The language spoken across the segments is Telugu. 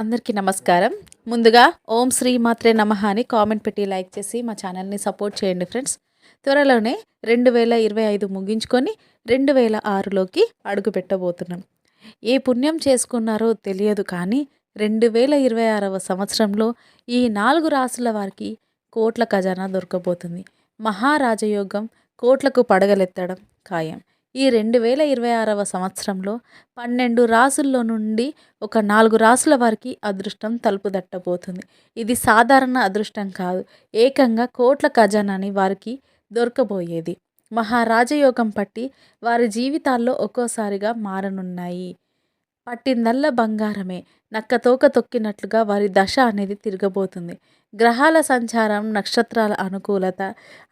అందరికీ నమస్కారం. ముందుగా ఓం శ్రీ మాత్రే నమః అని కామెంట్ పెట్టి లైక్ చేసి మా ఛానల్ని సపోర్ట్ చేయండి ఫ్రెండ్స్. త్వరలోనే రెండు వేల ఇరవై ఐదు ముగించుకొని రెండు వేల ఆరులోకి అడుగు పెట్టబోతున్నాం. ఏ పుణ్యం చేసుకున్నారో తెలియదు కానీ రెండు వేల ఇరవై ఆరవ సంవత్సరంలో ఈ నాలుగు రాసుల వారికి కోట్ల ఖజానా దొరకబోతుంది. మహారాజయోగం కోట్లకు పడగలెత్తడం ఖాయం. ఈ రెండు వేల ఇరవై ఆరవ సంవత్సరంలో పన్నెండు రాసుల్లో నుండి ఒక నాలుగు రాసుల వారికి అదృష్టం తలుపు దట్టబోతుంది. ఇది సాధారణ అదృష్టం కాదు. ఏకంగా కోట్ల ఖజానాని వారికి దొరకబోయేది. మహారాజయోగం పట్టి వారి జీవితాల్లో ఒక్కోసారిగా మారనున్నాయి. పట్టిందల్లా బంగారమే. నక్కతోక తొక్కినట్లుగా వారి దశ అనేది తిరగబోతుంది. గ్రహాల సంచారం నక్షత్రాల అనుకూలత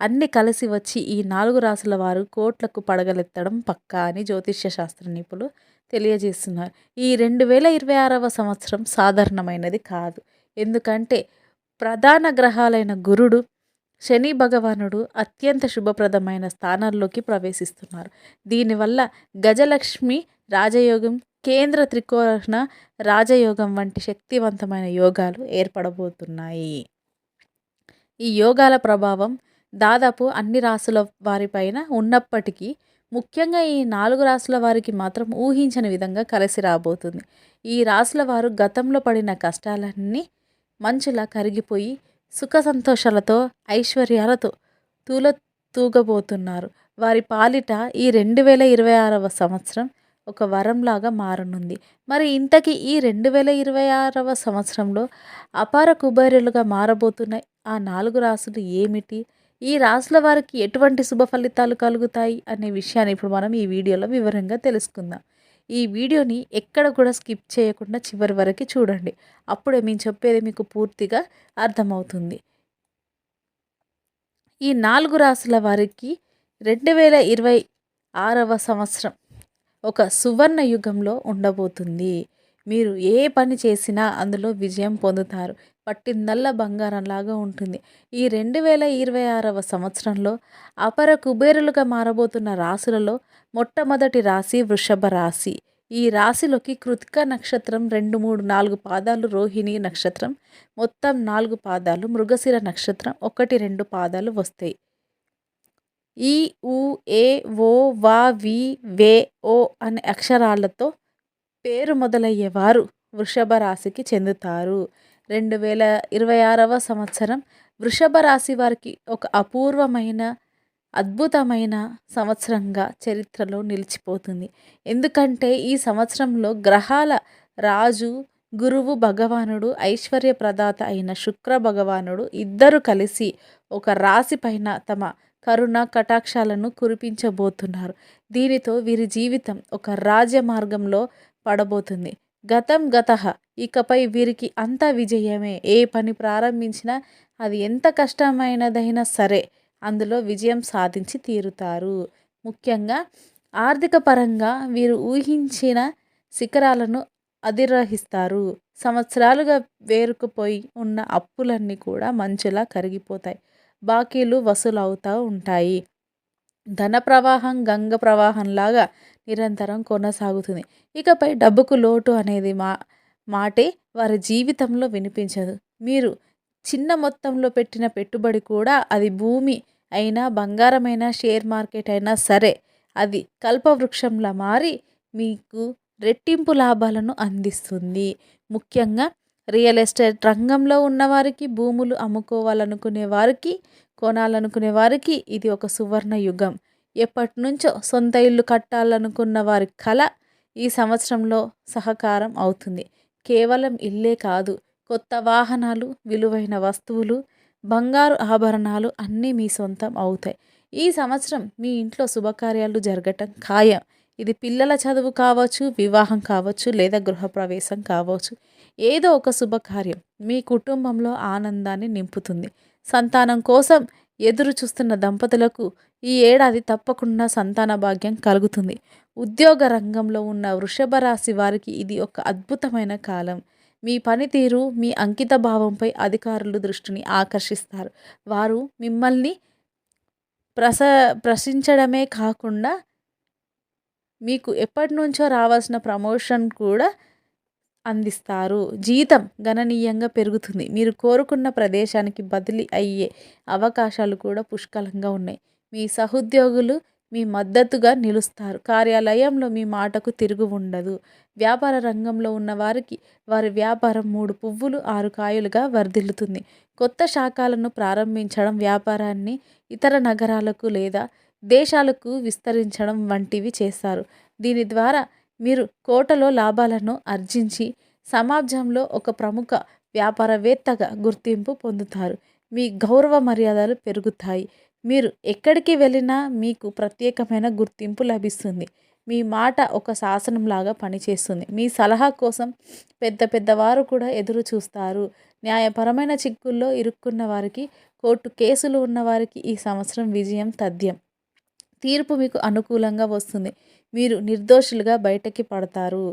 అన్నీ కలిసి వచ్చి ఈ నాలుగు రాసుల వారు కోట్లకు పడగలెత్తడం పక్కా అని జ్యోతిష్య శాస్త్ర నిపుణులు తెలియజేస్తున్నారు. ఈ రెండు వేల ఇరవై ఆరవ సంవత్సరం సాధారణమైనది కాదు. ఎందుకంటే ప్రధాన గ్రహాలైన గురుడు శని భగవానుడు అత్యంత శుభప్రదమైన స్థానాల్లోకి ప్రవేశిస్తున్నారు. దీనివల్ల గజలక్ష్మి రాజయోగం కేంద్ర త్రికోణ రాజయోగం వంటి శక్తివంతమైన యోగాలు ఏర్పడబోతున్నాయి. ఈ యోగాల ప్రభావం దాదాపు అన్ని రాసుల వారిపైన ఉన్నప్పటికీ ముఖ్యంగా ఈ నాలుగు రాసుల వారికి మాత్రం ఊహించని విధంగా కలిసి రాబోతుంది. ఈ రాసుల వారు గతంలో పడిన కష్టాలన్నీ మంచులా కరిగిపోయి సుఖ సంతోషాలతో ఐశ్వర్యాలతో తూల తూగబోతున్నారు వారి పాలిట ఈ రెండు వేల ఇరవై ఆరవ సంవత్సరం ఒక వరంలాగా మారనుంది. మరి ఇంతకీ ఈ రెండు వేల ఇరవై ఆరవ సంవత్సరంలో అపార కుబేరులుగా మారబోతున్న ఆ నాలుగు రాసులు ఏమిటి? ఈ రాసుల వారికి ఎటువంటి శుభ ఫలితాలు కలుగుతాయి అనే విషయాన్ని ఇప్పుడు మనం ఈ వీడియోలో వివరంగా తెలుసుకుందాం. ఈ వీడియోని ఎక్కడ కూడా స్కిప్ చేయకుండా చివరి వరకు చూడండి. అప్పుడే మేము చెప్పేది మీకు పూర్తిగా అర్థమవుతుంది. ఈ నాలుగు రాసుల వారికి రెండు వేల ఇరవై ఆరవ సంవత్సరం ఒక సువర్ణ యుగంలో ఉండబోతుంది. మీరు ఏ పని చేసినా అందులో విజయం పొందుతారు. పట్టిందల్లా బంగారంలాగా ఉంటుంది. ఈ రెండు వేల ఇరవై ఆరవ సంవత్సరంలో అపర కుబేరులుగా మారబోతున్న రాశులలో మొట్టమొదటి రాశి వృషభ రాశి. ఈ రాశిలోకి కృతిక నక్షత్రం రెండు మూడు నాలుగు పాదాలు రోహిణి నక్షత్రం మొత్తం నాలుగు పాదాలు మృగశిర నక్షత్రం ఒకటి రెండు పాదాలు వస్తాయి. ఈ ఊ ఏ ఓ వా వి వే ఓ అనే అక్షరాలతో పేరు మొదలయ్యేవారు వృషభ రాశికి చెందుతారు. రెండు వేల ఇరవై ఆరవ సంవత్సరం వృషభ రాశి వారికి ఒక అపూర్వమైన అద్భుతమైన సంవత్సరంగా చరిత్రలో నిలిచిపోతుంది. ఎందుకంటే ఈ సంవత్సరంలో గ్రహాల రాజు గురువు భగవానుడు ఐశ్వర్య ప్రదాత అయిన శుక్ర భగవానుడు ఇద్దరు కలిసి ఒక రాశి పైన తమ కరుణ కటాక్షాలను కురిపించబోతున్నారు. దీనితో వీరి జీవితం ఒక రాజ్య మార్గంలో పడబోతుంది. గతం గత ఇకపై వీరికి అంత విజయమే. ఏ పని ప్రారంభించినా అది ఎంత కష్టమైనదైనా సరే అందులో విజయం సాధించి తీరుతారు. ముఖ్యంగా ఆర్థిక పరంగా వీరు ఊహించిన శిఖరాలను అధిరోహిస్తారు. సంవత్సరాలుగా వేరుకుపోయి ఉన్న అప్పులన్నీ కూడా మంచులా కరిగిపోతాయి. బాకీలు వసూలవుతూ ఉంటాయి. ధన ప్రవాహం గంగ ప్రవాహంలాగా నిరంతరం కొనసాగుతుంది. ఇకపై డబ్బుకు లోటు అనేది మా మాటే వారి జీవితంలో వినిపించదు. మీరు చిన్న మొత్తంలో పెట్టిన పెట్టుబడి కూడా అది భూమి అయినా బంగారమైనా షేర్ మార్కెట్ అయినా సరే అది కల్పవృక్షంలా మారి మీకు రెట్టింపు లాభాలను అందిస్తుంది. ముఖ్యంగా రియల్ ఎస్టేట్ రంగంలో ఉన్నవారికి భూములు అమ్ముకోవాలనుకునే వారికి కొనాలనుకునే వారికి ఇది ఒక సువర్ణ యుగం. ఎప్పటి నుంచో సొంత ఇల్లు కట్టాలనుకున్న వారి కళ ఈ సంవత్సరంలో సహకారం అవుతుంది. కేవలం ఇల్లే కాదు కొత్త వాహనాలు విలువైన వస్తువులు బంగారు ఆభరణాలు అన్నీ మీ సొంతం అవుతాయి. ఈ సంవత్సరం మీ ఇంట్లో శుభకార్యాలు జరగటం ఖాయం. ఇది పిల్లల చదువు కావచ్చు వివాహం కావచ్చు లేదా గృహప్రవేశం కావచ్చు. ఏదో ఒక శుభకార్యం మీ కుటుంబంలో ఆనందాన్ని నింపుతుంది. సంతానం కోసం ఎదురు చూస్తున్న దంపతులకు ఈ ఏడాది తప్పకుండా సంతాన భాగ్యం కలుగుతుంది. ఉద్యోగ రంగంలో ఉన్న వృషభ రాశి వారికి ఇది ఒక అద్భుతమైన కాలం. మీ పనితీరు మీ అంకిత భావంపై అధికారులు దృష్టిని ఆకర్షిస్తారు. వారు మిమ్మల్ని ప్రస ప్రశ్నించడమే కాకుండా మీకు ఎప్పటి నుంచో రావాల్సిన ప్రమోషన్ కూడా అందిస్తారు. జీతం గణనీయంగా పెరుగుతుంది. మీరు కోరుకున్న ప్రదేశానికి బదిలీ అయ్యే అవకాశాలు కూడా పుష్కలంగా ఉన్నాయి. మీ సహోద్యోగులు మీ మద్దతుగా నిలుస్తారు. కార్యాలయంలో మీ మాటకు తిరుగు ఉండదు. వ్యాపార రంగంలో ఉన్న వారికి వారి వ్యాపారం మూడు పువ్వులు ఆరు కాయలుగా వర్ధిల్లుతుంది. కొత్త శాఖలను ప్రారంభించడం వ్యాపారాన్ని ఇతర నగరాలకు లేదా దేశాలకు విస్తరించడం వంటివి చేస్తారు. దీని ద్వారా మీరు కోటలో లాభాలను ఆర్జించి సమాజంలో ఒక ప్రముఖ వ్యాపారవేత్తగా గుర్తింపు పొందుతారు. మీ గౌరవ మర్యాదలు పెరుగుతాయి. మీరు ఎక్కడికి వెళ్ళినా మీకు ప్రత్యేకమైన గుర్తింపు లభిస్తుంది. మీ మాట ఒక శాసనంలాగా పనిచేస్తుంది. మీ సలహా కోసం పెద్ద పెద్దవారు కూడా ఎదురు చూస్తారు. న్యాయపరమైన చిక్కుల్లో ఇరుక్కున్న వారికి కోర్టు కేసులు ఉన్నవారికి ఈ సంవత్సరం విజయం తథ్యం. తీర్పు మీకు అనుకూలంగా వస్తుంది. మీరు నిర్దోషులుగా బయటకి పడతారు.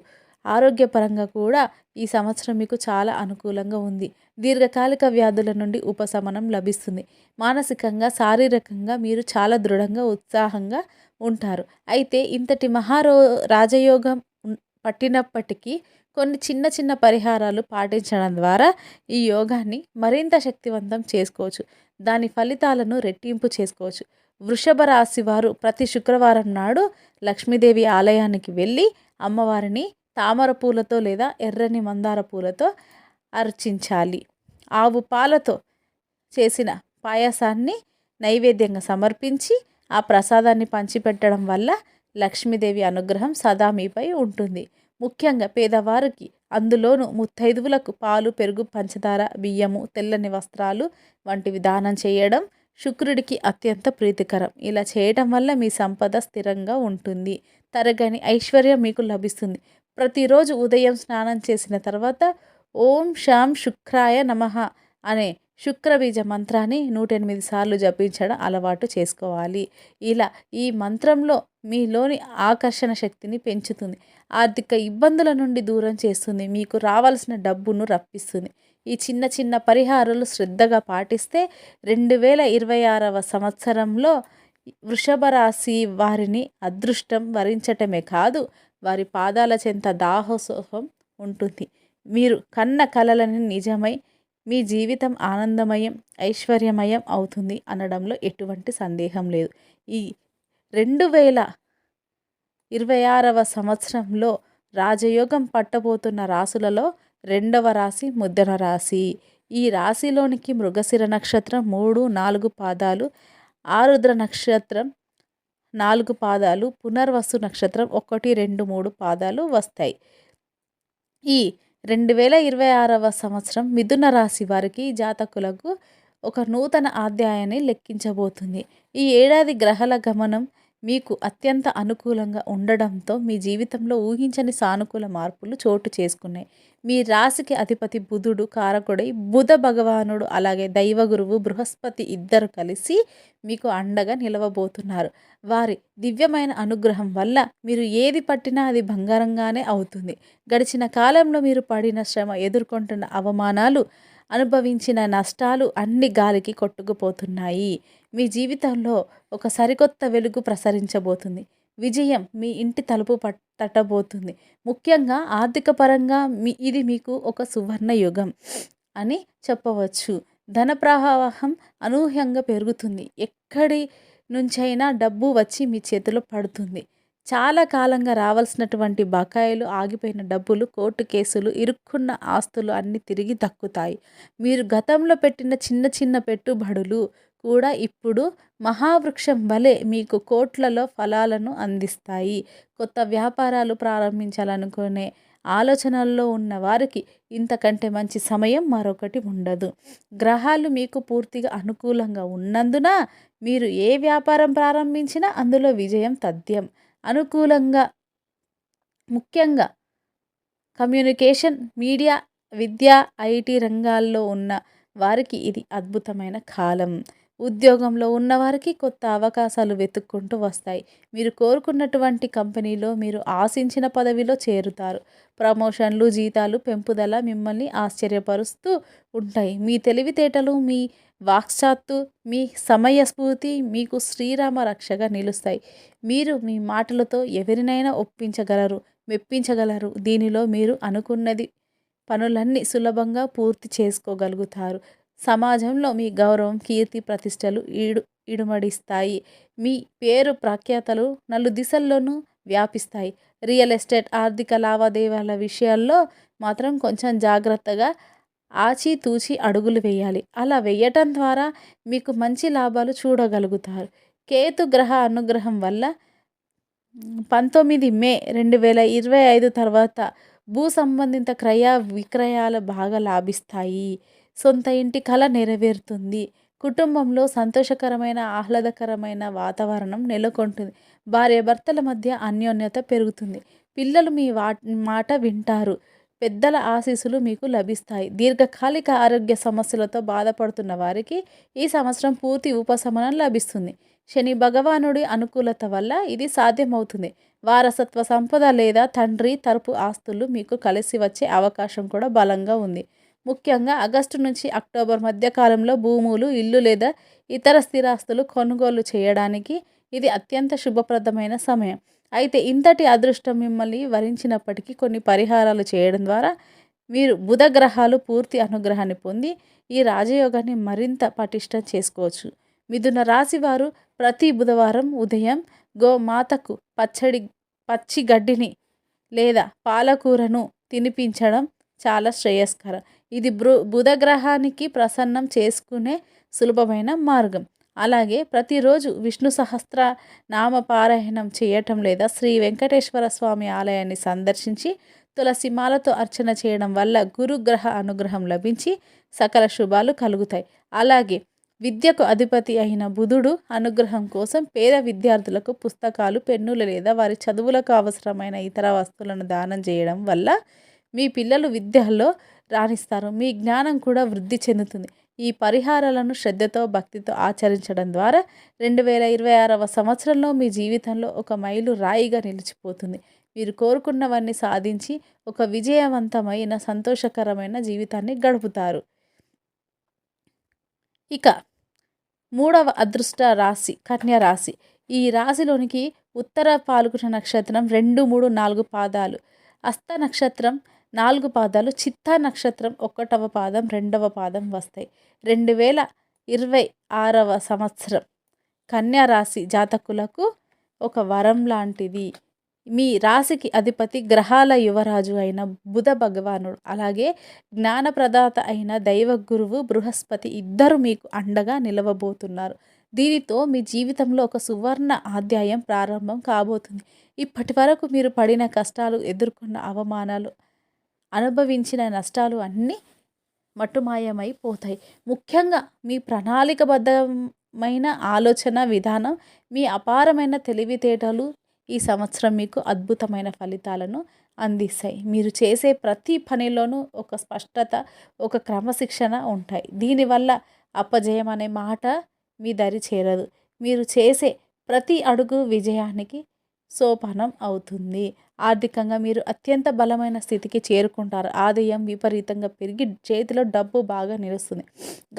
ఆరోగ్యపరంగా కూడా ఈ సంవత్సరం మీకు చాలా అనుకూలంగా ఉంది. దీర్ఘకాలిక వ్యాధుల నుండి ఉపశమనం లభిస్తుంది. మానసికంగా శారీరకంగా మీరు చాలా దృఢంగా ఉత్సాహంగా ఉంటారు. అయితే ఇంతటి మహారో రాజయోగం పట్టినప్పటికీ కొన్ని చిన్న చిన్న పరిహారాలు పాటించడం ద్వారా ఈ యోగాన్ని మరింత శక్తివంతం చేసుకోవచ్చు. దాని ఫలితాలను రెట్టింపు చేసుకోవచ్చు. వృషభ రాశి వారు ప్రతి శుక్రవారం నాడు లక్ష్మీదేవి ఆలయానికి వెళ్ళి అమ్మవారిని తామర పూలతో లేదా ఎర్రని మందార పూలతో అర్చించాలి. ఆవు పాలతో చేసిన పాయసాన్ని నైవేద్యంగా సమర్పించి ఆ ప్రసాదాన్ని పంచిపెట్టడం వల్ల లక్ష్మీదేవి అనుగ్రహం సదా మీపై ఉంటుంది. ముఖ్యంగా పేదవారికి అందులోనూ ముత్తైదువులకు పాలు పెరుగు పంచదార బియ్యము తెల్లని వస్త్రాలు వంటివి దానం చేయడం శుక్రుడికి అత్యంత ప్రీతికరం. ఇలా చేయటం వల్ల మీ సంపద స్థిరంగా ఉంటుంది. తరగని ఐశ్వర్యం మీకు లభిస్తుంది. ప్రతిరోజు ఉదయం స్నానం చేసిన తర్వాత ఓం శాం శుక్రాయ నమః అనే శుక్రబీజ మంత్రాన్ని నూట ఎనిమిది సార్లు జపించడం అలవాటు చేసుకోవాలి. ఇలా ఈ మంత్రంలో మీలోని ఆకర్షణ శక్తిని పెంచుతుంది. ఆర్థిక ఇబ్బందుల నుండి దూరం చేస్తుంది. మీకు రావాల్సిన డబ్బును రప్పిస్తుంది. ఈ చిన్న చిన్న పరిహారాలు శ్రద్ధగా పాటిస్తే రెండు వేల ఇరవై ఆరవ సంవత్సరంలో వృషభ రాశి వారిని అదృష్టం వరించటమే కాదు వారి పాదాల చెంత దాహోత్సవం ఉంటుంది. మీరు కన్న కలలని నిజమై మీ జీవితం ఆనందమయం ఐశ్వర్యమయం అవుతుంది అనడంలో ఎటువంటి సందేహం లేదు. ఈ రెండు వేల ఇరవై ఆరవ సంవత్సరంలో రాజయోగం పట్టబోతున్న రాసులలో రెండవ రాశి ముద్ర రాశి. ఈ రాశిలోనికి మృగశిర నక్షత్రం మూడు నాలుగు పాదాలు ఆరుద్ర నక్షత్రం నాలుగు పాదాలు పునర్వసు నక్షత్రం ఒకటి రెండు మూడు పాదాలు వస్తాయి. ఈ రెండు వేల ఇరవై ఆరవ సంవత్సరం మిథున రాశి వారికి జాతకులకు ఒక నూతన అధ్యాయాన్ని లెక్కించబోతుంది. ఈ ఏడాది గ్రహాల గమనం మీకు అత్యంత అనుకూలంగా ఉండడంతో మీ జీవితంలో ఊహించని సానుకూల మార్పులు చోటు చేసుకున్నాయి. మీ రాశికి అధిపతి బుధుడు కారకుడై బుధ భగవానుడు అలాగే దైవగురువు బృహస్పతి ఇద్దరు కలిసి మీకు అండగా నిలవబోతున్నారు. వారి దివ్యమైన అనుగ్రహం వల్ల మీరు ఏది పట్టినా అది బంగారంగానే అవుతుంది. గడిచిన కాలంలో మీరు పడిన శ్రమ ఎదుర్కొంటున్న అవమానాలు అనుభవించిన నష్టాలు అన్ని గాలికి కొట్టుకుపోతున్నాయి. మీ జీవితంలో ఒక సరికొత్త వెలుగు ప్రసరించబోతుంది. విజయం మీ ఇంటి తలుపు పట్ తట్టబోతుంది. ముఖ్యంగా ఆర్థిక పరంగా మీ ఇది మీకు ఒక సువర్ణ యుగం అని చెప్పవచ్చు. ధన ప్రవాహం అనూహ్యంగా పెరుగుతుంది. ఎక్కడి నుంచైనా డబ్బు వచ్చి మీ చేతిలో పడుతుంది. చాలా కాలంగా రావాల్సినటువంటి బకాయిలు ఆగిపోయిన డబ్బులు కోర్టు కేసులు ఇరుక్కున్న ఆస్తులు అన్నీ తిరిగి దక్కుతాయి. మీరు గతంలో పెట్టిన చిన్న చిన్న పెట్టుబడులు కూడా ఇప్పుడు మహావృక్షం వలె మీకు కోట్లలో ఫలాలను అందిస్తాయి. కొత్త వ్యాపారాలు ప్రారంభించాలనుకునే ఆలోచనల్లో ఉన్న వారికి ఇంతకంటే మంచి సమయం మరొకటి ఉండదు. గ్రహాలు మీకు పూర్తిగా అనుకూలంగా ఉన్నందున మీరు ఏ వ్యాపారం ప్రారంభించినా అందులో విజయం తథ్యం. అనుకూలంగా ముఖ్యంగా కమ్యూనికేషన్ మీడియా విద్య ఐటీ రంగాల్లో ఉన్న వారికి ఇది అద్భుతమైన కాలం. ఉద్యోగంలో ఉన్నవారికి కొత్త అవకాశాలు వెతుక్కుంటూ వస్తాయి. మీరు కోరుకున్నటువంటి కంపెనీలో మీరు ఆశించిన పదవిలో చేరుతారు. ప్రమోషన్లు జీతాలు పెంపుదల మిమ్మల్ని ఆశ్చర్యపరుస్తూ ఉంటాయి. మీ తెలివితేటలు మీ వాక్చాత్తు మీ సమయస్ఫూర్తి మీకు శ్రీరామ రక్షగా నిలుస్తాయి. మీరు మీ మాటలతో ఎవరినైనా ఒప్పించగలరు మెప్పించగలరు. దీనిలో మీరు అనుకున్నది పనులన్నీ సులభంగా పూర్తి చేసుకోగలుగుతారు. సమాజంలో మీ గౌరవం కీర్తి ప్రతిష్టలు ఈడు ఇడుమడిస్తాయి. మీ పేరు ప్రఖ్యాతలు నలు దిశల్లోనూ వ్యాపిస్తాయి. రియల్ ఎస్టేట్ ఆర్థిక లావాదేవీల విషయాల్లో మాత్రం కొంచెం జాగ్రత్తగా ఆచితూచి అడుగులు వేయాలి. అలా వేయటం ద్వారా మీకు మంచి లాభాలు చూడగలుగుతారు. కేతు గ్రహ అనుగ్రహం వల్ల పంతొమ్మిది మే రెండు వేల ఇరవై ఐదు తర్వాత భూ సంబంధిత క్రయ విక్రయాలు బాగా లాభిస్తాయి. సొంత ఇంటి కళ నెరవేరుతుంది. కుటుంబంలో సంతోషకరమైన ఆహ్లాదకరమైన వాతావరణం నెలకొంటుంది. భార్యాభర్తల మధ్య అన్యోన్యత పెరుగుతుంది. పిల్లలు మీ వా మాట వింటారు. పెద్దల ఆశీస్సులు మీకు లభిస్తాయి. దీర్ఘకాలిక ఆరోగ్య సమస్యలతో బాధపడుతున్న వారికి ఈ సంవత్సరం పూర్తి ఉపశమనం లభిస్తుంది. శని భగవానుడి అనుకూలత వల్ల ఇది సాధ్యమవుతుంది. వారసత్వ సంపద లేదా తండ్రి తరపు ఆస్తులు మీకు కలిసి వచ్చే అవకాశం కూడా బలంగా ఉంది. ముఖ్యంగా ఆగస్టు నుంచి అక్టోబర్ మధ్య కాలంలో భూములు ఇల్లు లేదా ఇతర స్థిరాస్తులు కొనుగోలు చేయడానికి ఇది అత్యంత శుభప్రదమైన సమయం. అయితే ఇంతటి అదృష్టం మిమ్మల్ని వరించినప్పటికీ కొన్ని పరిహారాలు చేయడం ద్వారా మీరు బుధ గ్రహాలు పూర్తి అనుగ్రహాన్ని పొంది ఈ రాజయోగాన్ని మరింత పటిష్టం చేసుకోవచ్చు. మిథున రాశి వారు ప్రతి బుధవారం ఉదయం గోమాతకు పచ్చడి పచ్చి గడ్డిని లేదా పాలకూరను తినిపించడం చాలా శ్రేయస్కరం. ఇది బృ బుధగ్రహానికి ప్రసన్నం చేసుకునే సులభమైన మార్గం. అలాగే ప్రతిరోజు విష్ణు సహస్ర నామ పారాయణం చేయటం లేదా శ్రీ వెంకటేశ్వర స్వామి ఆలయాన్ని సందర్శించి తులసి మాలతో అర్చన చేయడం వల్ల గురుగ్రహ అనుగ్రహం లభించి సకల శుభాలు కలుగుతాయి. అలాగే విద్యకు అధిపతి అయిన బుధుడు అనుగ్రహం కోసం పేద విద్యార్థులకు పుస్తకాలు పెన్నులు లేదా వారి చదువులకు అవసరమైన ఇతర వస్తువులను దానం చేయడం వల్ల మీ పిల్లలు విద్యలో రాణిస్తారు. మీ జ్ఞానం కూడా వృద్ధి చెందుతుంది. ఈ పరిహారాలను శ్రద్ధతో భక్తితో ఆచరించడం ద్వారా రెండు వేల ఇరవై ఆరవ సంవత్సరంలో మీ జీవితంలో ఒక మైలు రాయిగా నిలిచిపోతుంది. మీరు కోరుకున్నవన్నీ సాధించి ఒక విజయవంతమైన సంతోషకరమైన జీవితాన్ని గడుపుతారు. ఇక మూడవ అదృష్ట రాశి కన్యా రాశి. ఈ రాశిలోనికి ఉత్తర పాల్గొన నక్షత్రం రెండు మూడు నాలుగు పాదాలు. హస్త నక్షత్రం నాలుగు పాదాలు చిత్తా నక్షత్రం ఒకటవ పాదం రెండవ పాదం వస్తాయి. రెండు వేల ఇరవై ఆరవ సంవత్సరం కన్యా రాశి జాతకులకు ఒక వరం లాంటిది. మీ రాశికి అధిపతి గ్రహాల యువరాజు అయిన బుధ భగవానుడు అలాగే జ్ఞానప్రదాత అయిన దైవ గురువు బృహస్పతి ఇద్దరు మీకు అండగా నిలవబోతున్నారు. దీనితో మీ జీవితంలో ఒక సువర్ణ ఆధ్యాయం ప్రారంభం కాబోతుంది. ఇప్పటి వరకు మీరు పడిన కష్టాలు ఎదుర్కొన్న అవమానాలు అనుభవించిన నష్టాలు అన్నీ మట్టుమాయమైపోతాయి. ముఖ్యంగా మీ ప్రణాళికబద్ధమైన ఆలోచన విధానం మీ అపారమైన తెలివితేటలు ఈ సంవత్సరం మీకు అద్భుతమైన ఫలితాలను అందిస్తాయి. మీరు చేసే ప్రతి పనిలోనూ ఒక స్పష్టత ఒక క్రమశిక్షణ ఉంటాయి. దీనివల్ల అపజయం అనే మాట మీ దరి చేరదు. మీరు చేసే ప్రతి అడుగు విజయానికి సోపానం అవుతుంది. ఆర్థికంగా మీరు అత్యంత బలమైన స్థితికి చేరుకుంటారు. ఆదాయం విపరీతంగా పెరిగి చేతిలో డబ్బు బాగా నిలుస్తుంది.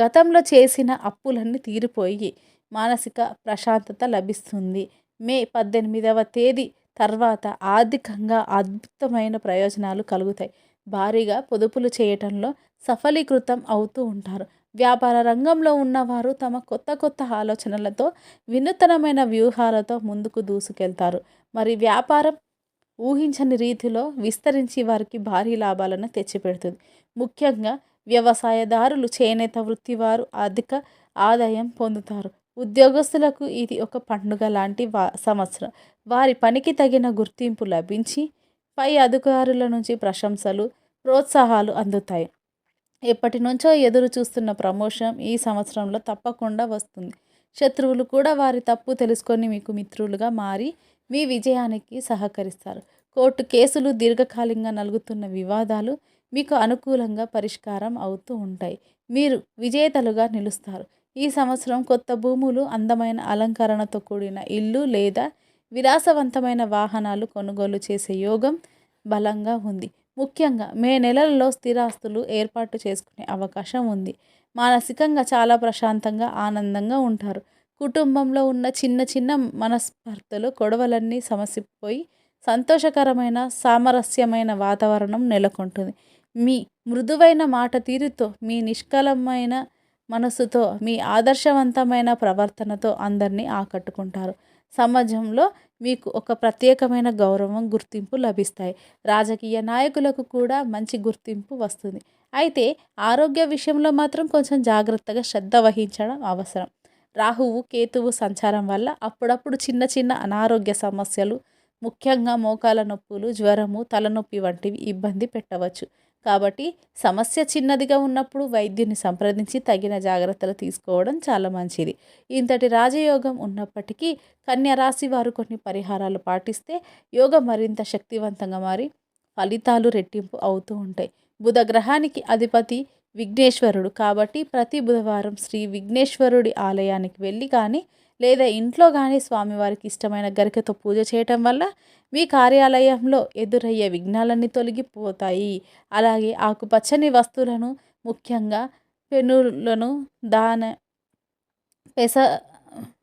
గతంలో చేసిన అప్పులన్నీ తీరిపోయి మానసిక ప్రశాంతత లభిస్తుంది. మే పద్దెనిమిదవ తేదీ తర్వాత ఆర్థికంగా అద్భుతమైన ప్రయోజనాలు కలుగుతాయి. భారీగా పొదుపులు చేయటంలో సఫలీకృతం అవుతూ ఉంటారు. వ్యాపార రంగంలో ఉన్నవారు తమ కొత్త కొత్త ఆలోచనలతో వినూతనమైన వ్యూహాలతో ముందుకు దూసుకెళ్తారు. మరి వ్యాపారం ఊహించని రీతిలో విస్తరించి వారికి భారీ లాభాలను తెచ్చిపెడుతుంది. ముఖ్యంగా వ్యవసాయదారులు చేనేత వృత్తి వారు అధిక ఆదాయం పొందుతారు. ఉద్యోగస్తులకు ఇది ఒక పండుగ లాంటి వా సంవత్సరం. వారి పనికి తగిన గుర్తింపు లభించి పై అధికారుల నుంచి ప్రశంసలు ప్రోత్సాహాలు అందుతాయి. ఎప్పటి నుంచో ఎదురు చూస్తున్న ప్రమోషన్ ఈ సంవత్సరంలో తప్పకుండా వస్తుంది. శత్రువులు కూడా వారి తప్పు తెలుసుకొని మీకు మిత్రులుగా మారి మీ విజయానికి సహకరిస్తారు. కోర్టు కేసులు దీర్ఘకాలికంగా నలుగుతున్న వివాదాలు మీకు అనుకూలంగా పరిష్కారం అవుతూ ఉంటాయి. మీరు విజేతలుగా నిలుస్తారు. ఈ సంవత్సరం కొత్త భూములు అందమైన అలంకరణతో కూడిన ఇల్లు లేదా విలాసవంతమైన వాహనాలు కొనుగోలు చేసే యోగం బలంగా ఉంది. ముఖ్యంగా మే నెలల్లో స్థిరాస్తులు ఏర్పాటు చేసుకునే అవకాశం ఉంది. మానసికంగా చాలా ప్రశాంతంగా ఆనందంగా ఉంటారు. కుటుంబంలో ఉన్న చిన్న చిన్న మనస్పర్ధలు గొడవలన్నీ సమసిపోయి సంతోషకరమైన సామరస్యమైన వాతావరణం నెలకొంటుంది. మీ మృదువైన మాట తీరుతో మీ నిష్కలమైన మనసుతో మీ ఆదర్శవంతమైన ప్రవర్తనతో అందరినీ ఆకట్టుకుంటారు. సమాజంలో మీకు ఒక ప్రత్యేకమైన గౌరవం గుర్తింపు లభిస్తాయి. రాజకీయ నాయకులకు కూడా మంచి గుర్తింపు వస్తుంది. అయితే ఆరోగ్య విషయంలో మాత్రం కొంచెం జాగ్రత్తగా శ్రద్ధ వహించడం అవసరం. రాహువు కేతువు సంచారం వల్ల అప్పుడప్పుడు చిన్న చిన్న అనారోగ్య సమస్యలు ముఖ్యంగా మోకాల నొప్పులు జ్వరము తలనొప్పి వంటివి ఇబ్బంది పెట్టవచ్చు. కాబట్టి సమస్య చిన్నదిగా ఉన్నప్పుడు వైద్యుని సంప్రదించి తగిన జాగ్రత్తలు తీసుకోవడం చాలా మంచిది. ఇంతటి రాజయోగం ఉన్నప్పటికీ కన్య రాశి వారు కొన్ని పరిహారాలు పాటిస్తే యోగం మరింత శక్తివంతంగా మారి ఫలితాలు రెట్టింపు అవుతూ ఉంటాయి. బుధ గ్రహానికి అధిపతి విఘ్నేశ్వరుడు కాబట్టి ప్రతి బుధవారం శ్రీ విఘ్నేశ్వరుడి ఆలయానికి వెళ్ళి కానీ లేదా ఇంట్లో కానీ స్వామివారికి ఇష్టమైన గరికతో పూజ చేయటం వల్ల మీ కార్యాలయంలో ఎదురయ్యే విఘ్నాలన్నీ తొలగిపోతాయి. అలాగే ఆకుపచ్చని వస్తువులను ముఖ్యంగా పెనులను దాన పెస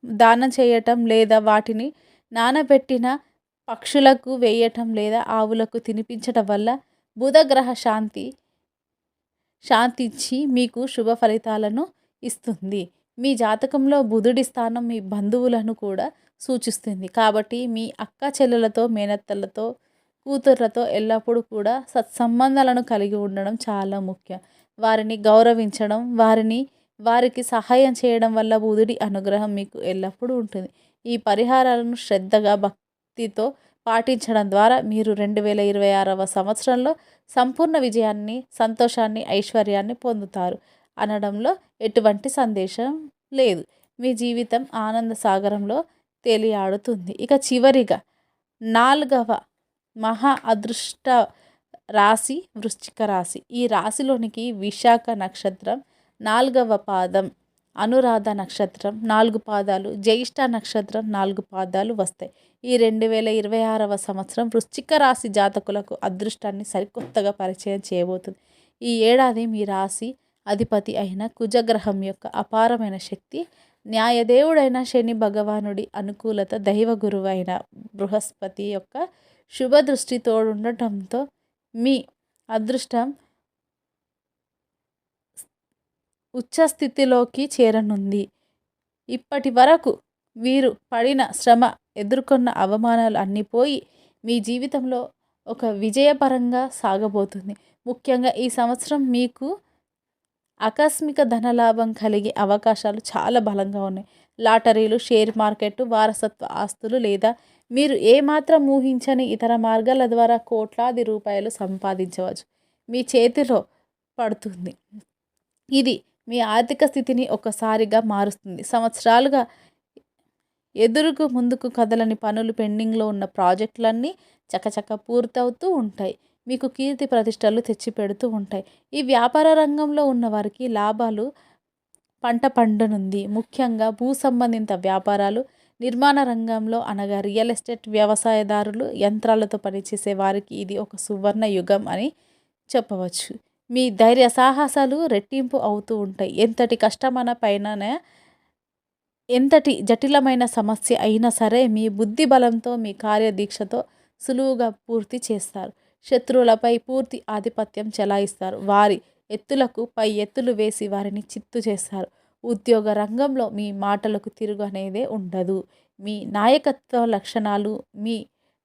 దానం చేయటం లేదా వాటిని నానబెట్టిన పక్షులకు వేయటం లేదా ఆవులకు తినిపించటం వల్ల బుధగ్రహ శాంతి శాంతించి మీకు శుభ ఫలితాలను ఇస్తుంది. మీ జాతకంలో బుధుడి స్థానం మీ బంధువులను కూడా సూచిస్తుంది. కాబట్టి మీ అక్క చెల్లెలతో మేనత్తలతో కూతుర్లతో ఎల్లప్పుడూ కూడా సత్సంబంధాలను కలిగి ఉండడం చాలా ముఖ్యం. వారిని గౌరవించడం వారిని వారికి సహాయం చేయడం వల్ల బుధుడి అనుగ్రహం మీకు ఎల్లప్పుడూ ఉంటుంది. ఈ పరిహారాలను శ్రద్ధగా భక్తితో పాటించడం ద్వారా మీరు రెండు వేల ఇరవై ఆరవ సంవత్సరంలో సంపూర్ణ విజయాన్ని సంతోషాన్ని ఐశ్వర్యాన్ని పొందుతారు. అనడంలో ఎటువంటి సందేశం లేదు. మీ జీవితం ఆనంద సాగరంలో తేలియాడుతుంది. ఇక చివరిగా నాలుగవ మహా అదృష్ట రాశి వృశ్చిక రాశి. ఈ రాశిలోనికి విశాఖ నక్షత్రం నాలుగవ పాదం అనురాధ నక్షత్రం నాలుగు పాదాలు జ్యేష్ఠ నక్షత్రం నాలుగు పాదాలు వస్తాయి. ఈ రెండు వేల ఇరవై ఆరవ సంవత్సరం వృశ్చిక రాశి జాతకులకు అదృష్టాన్ని సరికొత్తగా పరిచయం చేయబోతుంది. ఈ ఏడాది మీ రాశి అధిపతి అయిన కుజగ్రహం యొక్క అపారమైన శక్తి న్యాయదేవుడైన శని భగవానుడి అనుకూలత దైవ గురువు అయిన బృహస్పతి యొక్క శుభ దృష్టి తోడుండటంతో మీ అదృష్టం ఉచ్చస్థితిలోకి చేరనుంది. ఇప్పటి వరకు వీరు పడిన శ్రమ ఎదుర్కొన్న అవమానాలు అన్నీ పోయి మీ జీవితంలో ఒక విజయపరంగా సాగబోతుంది. ముఖ్యంగా ఈ సంవత్సరం మీకు ఆకస్మిక ధనలాభం కలిగే అవకాశాలు చాలా బలంగా ఉన్నాయి. లాటరీలు షేర్ మార్కెట్ వారసత్వ ఆస్తులు లేదా మీరు ఏమాత్రం ఊహించని ఇతర మార్గాల ద్వారా కోట్లాది రూపాయలు సంపాదించవచ్చు. మీ చేతిలో పడుతుంది. ఇది మీ ఆర్థిక స్థితిని ఒకసారిగా మారుస్తుంది. సంవత్సరాలుగా ఎదురుకు ముందుకు కదలని పనులు పెండింగ్లో ఉన్న ప్రాజెక్టులన్నీ చకచక పూర్తవుతూ ఉంటాయి. మీకు కీర్తి ప్రతిష్టలు తెచ్చిపెడుతూ ఉంటాయి. ఈ వ్యాపార రంగంలో ఉన్న వారికి లాభాలు పంట పండనుంది. ముఖ్యంగా భూ సంబంధిత వ్యాపారాలు నిర్మాణ రంగంలో అనగా రియల్ ఎస్టేట్ వ్యవసాయదారులు యంత్రాలతో పనిచేసే వారికి ఇది ఒక సువర్ణ యుగం అని చెప్పవచ్చు. మీ ధైర్య సాహసాలు రెట్టింపు అవుతూ ఉంటాయి. ఎంతటి కష్టమైన పైన ఎంతటి జటిలమైన సమస్య అయినా సరే మీ బుద్ధి బలంతో మీ కార్యదీక్షతో సులువుగా పూర్తి చేస్తారు. శత్రువులపై పూర్తి ఆధిపత్యం చెలాయిస్తారు. వారి ఎత్తులకు పై ఎత్తులు వేసి వారిని చిత్తు చేస్తారు. ఉద్యోగ రంగంలో మీ మాటలకు తిరుగు అనేదే ఉండదు. మీ నాయకత్వ లక్షణాలు మీ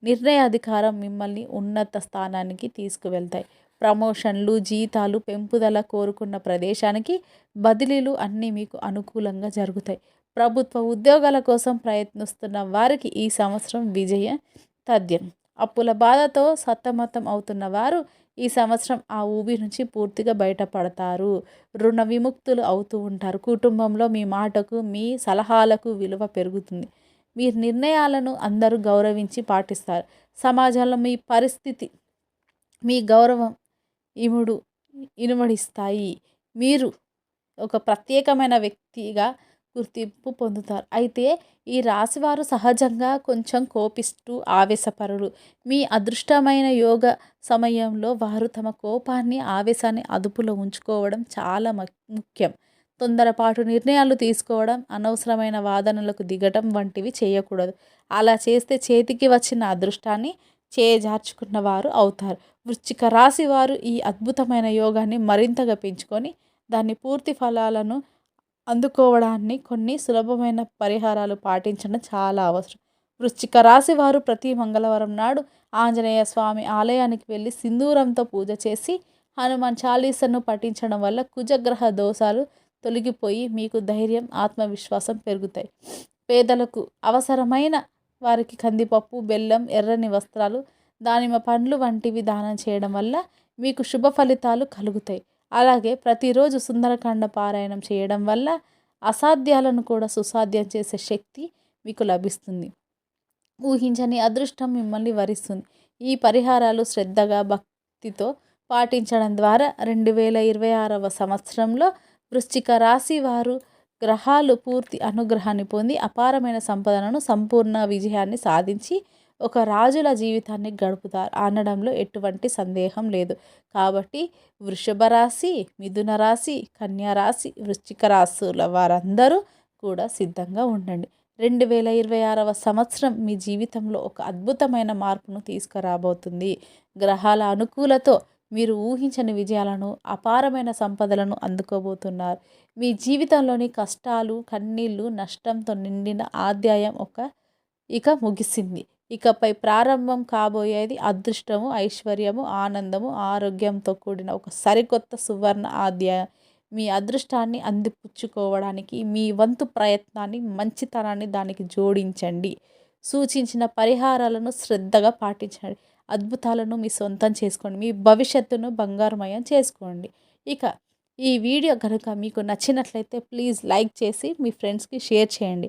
నిర్ణయాధికారం మిమ్మల్ని ఉన్నత స్థానానికి తీసుకువెళ్తాయి. ప్రమోషన్లు జీతాలు పెంపుదల కోరుకున్న ప్రదేశానికి బదిలీలు అన్నీ మీకు అనుకూలంగా జరుగుతాయి. ప్రభుత్వ ఉద్యోగాల కోసం ప్రయత్నిస్తున్న వారికి ఈ సంవత్సరం విజయ తథ్యం. అప్పుల బాధతో సత్తమతం అవుతున్న వారు ఈ సంవత్సరం ఆ ఊబి నుంచి పూర్తిగా బయటపడతారు. రుణ విముక్తులు అవుతూ ఉంటారు. కుటుంబంలో మీ మాటకు మీ సలహాలకు విలువ పెరుగుతుంది. మీ నిర్ణయాలను అందరూ గౌరవించి పాటిస్తారు. సమాజంలో మీ పరిస్థితి మీ గౌరవం ఇముడు ఇనుమడిస్తాయి. మీరు ఒక ప్రత్యేకమైన వ్యక్తిగా గుర్తింపు పొందుతారు. అయితే ఈ రాశివారు సహజంగా కొంచెం కోపిస్తూ ఆవేశపరులు. మీ అదృష్టమైన యోగ సమయంలో వారు తమ కోపాన్ని ఆవేశాన్ని అదుపులో ఉంచుకోవడం చాలా ముఖ్యం. తొందరపాటు నిర్ణయాలు తీసుకోవడం అనవసరమైన వాదనలకు దిగటం వంటివి చేయకూడదు. అలా చేస్తే చేతికి వచ్చిన అదృష్టాన్ని చేజార్చుకున్న వారు అవుతారు. వృశ్చిక రాశి వారు ఈ అద్భుతమైన యోగాన్ని మరింతగా పెంచుకొని దాన్ని పూర్తి ఫలాలను అందుకోవడాన్ని కొన్ని సులభమైన పరిహారాలు పాటించడం చాలా అవసరం. వృశ్చిక రాశి వారు ప్రతి మంగళవారం నాడు ఆంజనేయ స్వామి ఆలయానికి వెళ్ళి సింధూరంతో పూజ చేసి హనుమాన్ చాలీసను పఠించడం వల్ల కుజగ్రహ దోషాలు తొలగిపోయి మీకు ధైర్యం ఆత్మవిశ్వాసం పెరుగుతాయి. పేదలకు అవసరమైన వారికి కందిపప్పు బెల్లం ఎర్రని వస్త్రాలు దానిమ్మ పండ్లు వంటివి దానం చేయడం వల్ల మీకు శుభ ఫలితాలు కలుగుతాయి. అలాగే ప్రతిరోజు సుందరకాండ పారాయణం చేయడం వల్ల అసాధ్యాలను కూడా సుసాధ్యం చేసే శక్తి మీకు లభిస్తుంది. ఊహించని అదృష్టం మిమ్మల్ని వరిస్తుంది. ఈ పరిహారాలు శ్రద్ధగా భక్తితో పాటించడం ద్వారా రెండు వేల ఇరవై ఆరవ సంవత్సరంలో వృశ్చిక రాశి వారు గ్రహాలు పూర్తి అనుగ్రహాన్ని పొంది అపారమైన సంపదలను సంపూర్ణ విజయాన్ని సాధించి ఒక రాజుల జీవితాన్ని గడుపుతారు అనడంలో ఎటువంటి సందేహం లేదు. కాబట్టి వృషభ రాశి మిథున రాశి కన్యా రాశి వృశ్చిక రాశుల వారందరూ కూడా సిద్ధంగా ఉండండి. రెండు వేల ఇరవై ఆరవ సంవత్సరం మీ జీవితంలో ఒక అద్భుతమైన మార్పును తీసుకురాబోతుంది. గ్రహాల అనుకూలతో మీరు ఊహించని విజయాలను అపారమైన సంపదలను అందుకోబోతున్నారు. మీ జీవితంలోని కష్టాలు కన్నీళ్ళు నష్టంతో నిండిన అధ్యాయం ఒక ఇక ముగిసింది. ఇకపై ప్రారంభం కాబోయేది అదృష్టము ఐశ్వర్యము ఆనందము ఆరోగ్యంతో కూడిన ఒక సరికొత్త సువర్ణ ఆద్య మీ అదృష్టాన్ని అందిపుచ్చుకోవడానికి మీ వంతు ప్రయత్నాన్ని మంచితనాన్ని దానికి జోడించండి. సూచించిన పరిహారాలను శ్రద్ధగా పాటించండి. అద్భుతాలను మీ సొంతం చేసుకోండి. మీ భవిష్యత్తును బంగారుమయం చేసుకోండి. ఇక ఈ వీడియో కనుక మీకు నచ్చినట్లయితే ప్లీజ్ లైక్ చేసి మీ ఫ్రెండ్స్కి షేర్ చేయండి.